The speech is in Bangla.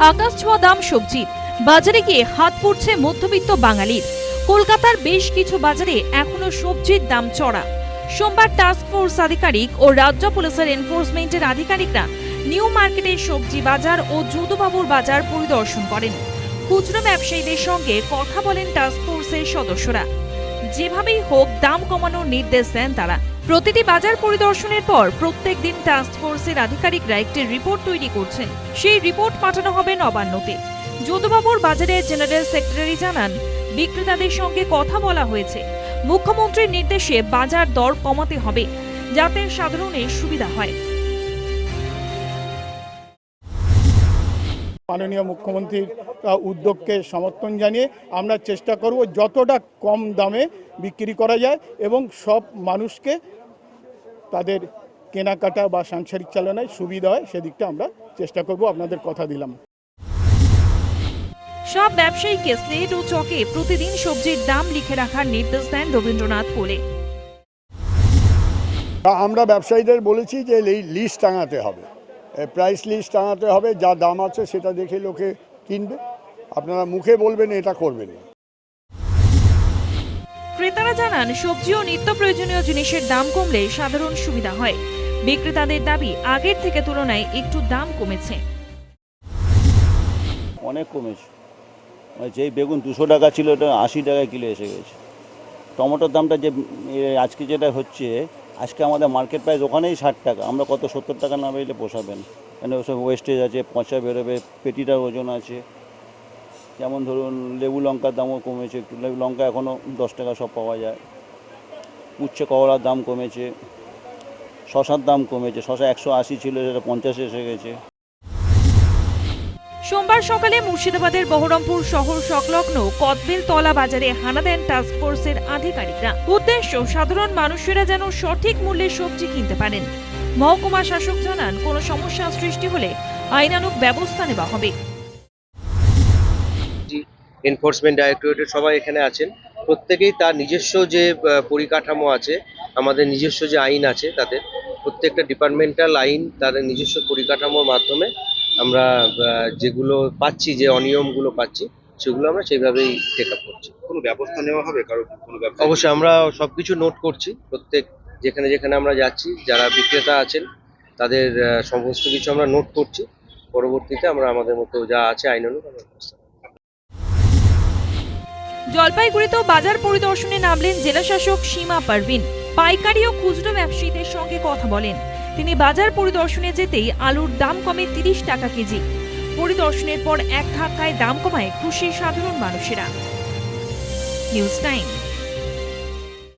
আকাশ ছোঁয়া দাম সবজির বাজারে গিয়ে হাত পড়ছে মধ্যবিত্ত বাঙালির। কলকাতার বেশ কিছু বাজারে এখনও সবজির দাম চড়া। সোমবার টাস্ক ফোর্স আধিকারিক ও রাজ্য পুলিশের এনফোর্সমেন্টের আধিকারিকরা নিউ মার্কেটের সবজি বাজার ও যদুবাবুর বাজার পরিদর্শন করেন। খুচরো ব্যবসায়ীদের সঙ্গে কথা বলেন টাস্ক ফোর্সের সদস্যরা। যেভাবেই হোক দাম কমানোর নির্দেশ দেন তারা। প্রতিটি বাজার পরিদর্শনের পর প্রত্যেক দিন টাস্ক ফোর্সের আধিকারিকরা একটি রিপোর্ট তৈরি করছেন। সেই রিপোর্ট পাঠানো হবে নবান্নতে। যদুবাবুর বাজারের জেনারেল সেক্রেটারি জানান, বিক্রেতাদের সঙ্গে কথা বলা হয়েছে। মুখ্যমন্ত্রীর নির্দেশে বাজার দর কমাতে হবে, যাতে সাধারণের সুবিধা হয়। মাননীয় মুখ্যমন্ত্রীর উদ্যোগকে সমর্থন জানিয়ে আমরা চেষ্টা করব যতটা কম দামে বিক্রি করা যায় এবং সব মানুষকে তাদের কেনাকাটা বা সাংসারিক চালনায় সুবিধা হয় সেদিকটা আমরা চেষ্টা করব। আপনাদের কথা দিলাম। সব ব্যবসায়ীকে স্লেট ও চকে প্রতিদিন সবজির দাম লিখে রাখার নির্দেশ দেন রবীন্দ্রনাথ কোলে তা আমরা ব্যবসায়ীদের বলেছি যে এই লিস্ট টাঙাতে হবে। প্রাইস লিস্ট টাঙাতে হবে যা দাম আছে সেটা দেখে লোকে কিনবে। আপনারা মুখে বলবেন এটা করবেন। না ক্রেতারা জানান সবজি ও নিত্য প্রয়োজনীয় জিনিসের দাম কমলে সাধারণ সুবিধা হয়। বিক্রেতাদের দাবি আগের থেকে তুলনায় একটু দাম কমেছে। অনেক কমেছে। মানে যেই বেগুন দুশো টাকা ছিল ওটা আশি টাকা কিলো এসে গেছে। টমেটোর দামটা যে আজকে যেটা হচ্ছে আজকে আমাদের মার্কেট প্রাইস ওখানেই ষাট টাকা। আমরা কত সত্তর টাকা না পেলে পোষাবেন। কেন ওসব ওয়েস্টেজ আছে, পচা বেরোবে, পেটিটার ওজন আছে। যেমন ধরুন, লেবু লঙ্কার দামও কমেছে একটু। লেবু লঙ্কা এখনও দশ টাকা সব পাওয়া যায়। উচ্ছে করলার দাম কমেছে। শশার দাম কমেছে। শশা একশো আশি ছিল, সেটা পঞ্চাশে এসে গেছে। সোমবার সকালে মুর্শিদাবাদের বহরমপুর শহর সংলগ্ন কদবেল তলা বাজারে হানা দেন টাস্ক ফোর্সের আধিকারিকরা। উদ্দেশ্য, সাধারণ মানুষেরা যেন সঠিক মূল্যে সবজি কিনতে পারেন। মহকুমা শাসক জানান, কোনো সমস্যা সৃষ্টি হলে আইনানুগ ব্যবস্থা নেওয়া হবে। এনফোর্সমেন্ট ডাইরেক্টরেটের সবাই এখানে আছেন। প্রত্যেকেই তার নিজস্ব যে পরিকাঠামো আছে, আমাদের নিজস্ব যে আইন আছে তাদের, প্রত্যেকটা ডিপার্টমেন্টাল আইন তাদের নিজস্ব পরিকাঠামোর মাধ্যমে আমরা যেগুলো পাচ্ছি যে অনিয়মগুলো পাচ্ছি সেগুলো আমরা সেইভাবেই টেক আপ করছি। কোনো ব্যবস্থা নেওয়া হবে? কারও কোনো ব্যবস্থা? অবশ্যই আমরা সবকিছু নোট করছি। প্রত্যেক যেখানে যেখানে আমরা যাচ্ছি যারা বিক্রেতা আছেন তাদের সমস্ত কিছু আমরা নোট করছি। পরবর্তীতে আমরা আমাদের মতো যা আছে আইনানুগ আমরা ব্যবস্থা। জলপাইগুড়িতেও বাজার পরিদর্শনে নামলেন জেলাশাসক সীমা পারভিন। পাইকারি ও খুচরো ব্যবসায়ীদের সঙ্গে কথা বলেন। তিনি বাজার পরিদর্শনে যেতেই আলুর দাম কমে তিরিশ টাকা কেজি। পরিদর্শনের পর এক ধাক্কায় দাম কমায় খুশি সাধারণ মানুষেরা। News time